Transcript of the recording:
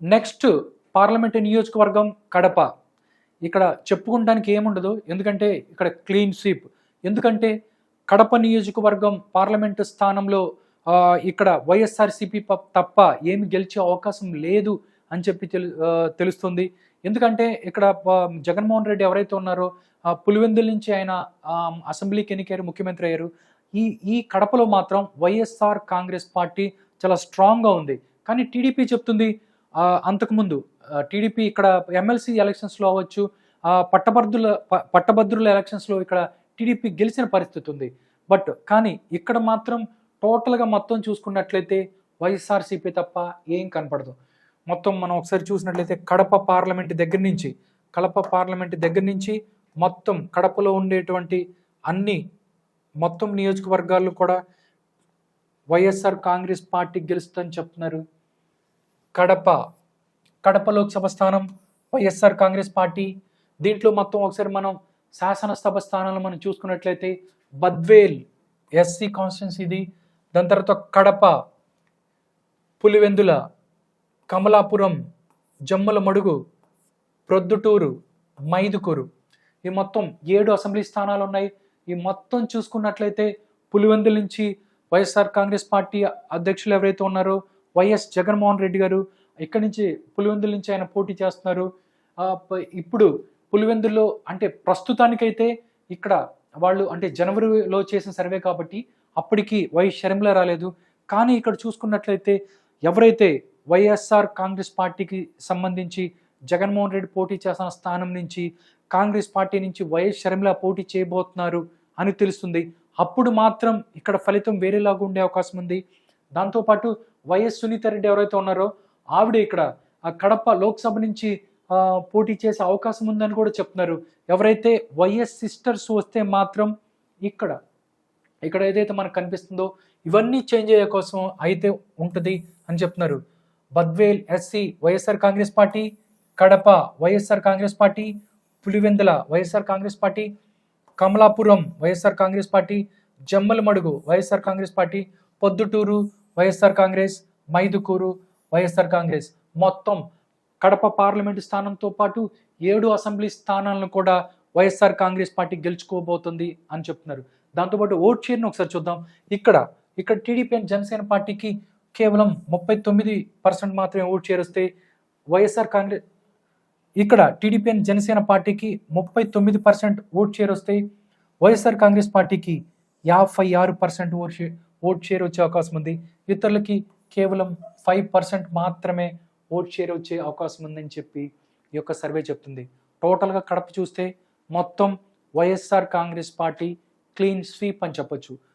Next parliament నియోజకవర్గం కడప. ఇక్కడ చెప్పుకోవడానికి ఏముండదు ఎందుకంటే ఇక్కడ క్లీన్ స్వీప్. ఎందుకంటే కడప నియోజకవర్గం పార్లమెంటు స్థానంలో ఇక్కడ వైఎస్ఆర్సీపీ తప్ప ఏమి గెలిచే అవకాశం లేదు అని చెప్పి తెలు తెలుస్తుంది. ఎందుకంటే ఇక్కడ జగన్మోహన్ రెడ్డి ఎవరైతే ఉన్నారో పులివెందుల నుంచి ఆయన అసెంబ్లీకి ఎన్నికయ్యారు ముఖ్యమంత్రి అయ్యారు. ఈ ఈ కడపలో మాత్రం వైఎస్ఆర్ కాంగ్రెస్ పార్టీ చాలా స్ట్రాంగ్గా ఉంది. కానీ టీడీపీ చెప్తుంది అంతకుముందు టీడీపీ ఇక్కడ ఎమ్మెల్సీ ఎలక్షన్స్లో అవ్వచ్చు ఆ, పట్టభద్రుల పట్టభద్రుల ఎలక్షన్స్లో ఇక్కడ టీడీపీ గెలిచిన పరిస్థితి ఉంది. బట్ కానీ ఇక్కడ మాత్రం టోటల్గా మొత్తం చూసుకున్నట్లయితే వైఎస్ఆర్సీపీ తప్ప ఏం కనపడదు. మొత్తం మనం ఒకసారి చూసినట్లయితే కడప పార్లమెంట్ దగ్గర నుంచి కడప పార్లమెంట్ దగ్గర నుంచి మొత్తం కడపలో ఉండేటువంటి అన్ని మొత్తం నియోజకవర్గాల్లో కూడా వైఎస్ఆర్ కాంగ్రెస్ పార్టీ గెలుస్తుందని చెప్తున్నారు. కడప కడప లోక్సభ స్థానం వైఎస్ఆర్ కాంగ్రెస్ పార్టీ. దీంట్లో మొత్తం ఒకసారి మనం శాసనసభ స్థానాలు మనం చూసుకున్నట్లయితే బద్వేల్ ఎస్సీ కాన్స్టిట్యున్సీ ఇది. దాని తర్వాత కడప పులివెందుల కమలాపురం జమ్ముల మడుగు ప్రొద్దుటూరు మైదుకూరు. ఈ మొత్తం ఏడు అసెంబ్లీ స్థానాలు ఉన్నాయి. ఈ మొత్తం చూసుకున్నట్లయితే పులివెందుల నుంచి వైఎస్ఆర్ కాంగ్రెస్ పార్టీ అధ్యక్షులు ఎవరైతే ఉన్నారో వైఎస్ జగన్మోహన్ రెడ్డి గారు ఇక్కడి నుంచి పులివెందుల నుంచి ఆయన పోటీ చేస్తున్నారు. ఇప్పుడు పులివెందుల్లో అంటే ప్రస్తుతానికైతే ఇక్కడ వాళ్ళు అంటే జనవరిలో చేసిన సర్వే కాబట్టి అప్పటికి వైఎస్ షర్మిల రాలేదు. కానీ ఇక్కడ చూసుకున్నట్లయితే ఎవరైతే వైఎస్ఆర్ కాంగ్రెస్ పార్టీకి సంబంధించి జగన్మోహన్ రెడ్డి పోటీ చేసిన స్థానం నుంచి కాంగ్రెస్ పార్టీ నుంచి వైఎస్ షర్మిల పోటీ చేయబోతున్నారు అని తెలుస్తుంది. అప్పుడు మాత్రం ఇక్కడ ఫలితం వేరేలాగా ఉండే అవకాశం ఉంది. దాంతోపాటు వైఎస్ సునీత రెడ్డి ఎవరైతే ఉన్నారో ఆవిడ ఇక్కడ కడప లోక్సభ నుంచి పోటీ చేసే అవకాశం ఉందని కూడా చెప్తున్నారు. ఎవరైతే వైఎస్ సిస్టర్స్ వస్తే మాత్రం ఇక్కడ ఇక్కడ ఏదైతే మనకు కనిపిస్తుందో ఇవన్నీ చేంజ్ అయ్యే కోసం అయితే ఉంటుంది అని చెప్తున్నారు. Badvel SC YSR Congress party Kadapa YSR Congress party Pulivendula YSR Congress party Kamalapuram YSR Congress party Jammalamadugu YSR Congress party Proddatur YSR Congress Mydukur YSR Congress. మొత్తం కడప పార్లమెంటు స్థానంతో పాటు ఏడు అసెంబ్లీ స్థానాలను కూడా వైఎస్ఆర్ కాంగ్రెస్ పార్టీ గెలుచుకోబోతుంది అని చెప్తున్నారు. దాంతోపాటు ఓట్ షేర్ను ఒకసారి చూద్దాం. ఇక్కడ ఇక్కడ టీడీపీ అండ్ జనసేన పార్టీకి కేవలం ముప్పై తొమ్మిది పర్సెంట్ మాత్రమే ఓట్ షేర్ వస్తే వైఎస్ఆర్ కాంగ్రెస్ ఇక్కడ టీడీపీ అండ్ జనసేన పార్టీకి ముప్పై తొమ్మిది పర్సెంట్ ఓట్ షేర్ వస్తే వైఎస్ఆర్ కాంగ్రెస్ పార్టీకి యాభై ఆరు percent vote share vote share వచ్చే అవకాశం ఉంది. ఇతరులకి కేవలం ఫైవ్ పర్సెంట్ మాత్రమే ఓట్ షేర్ వచ్చే అవకాశం ఉందని చెప్పి ఈ యొక్క సర్వే చెప్తుంది. టోటల్గా కడప చూస్తే మొత్తం YSR Congress party clean sweep అని చెప్పొచ్చు.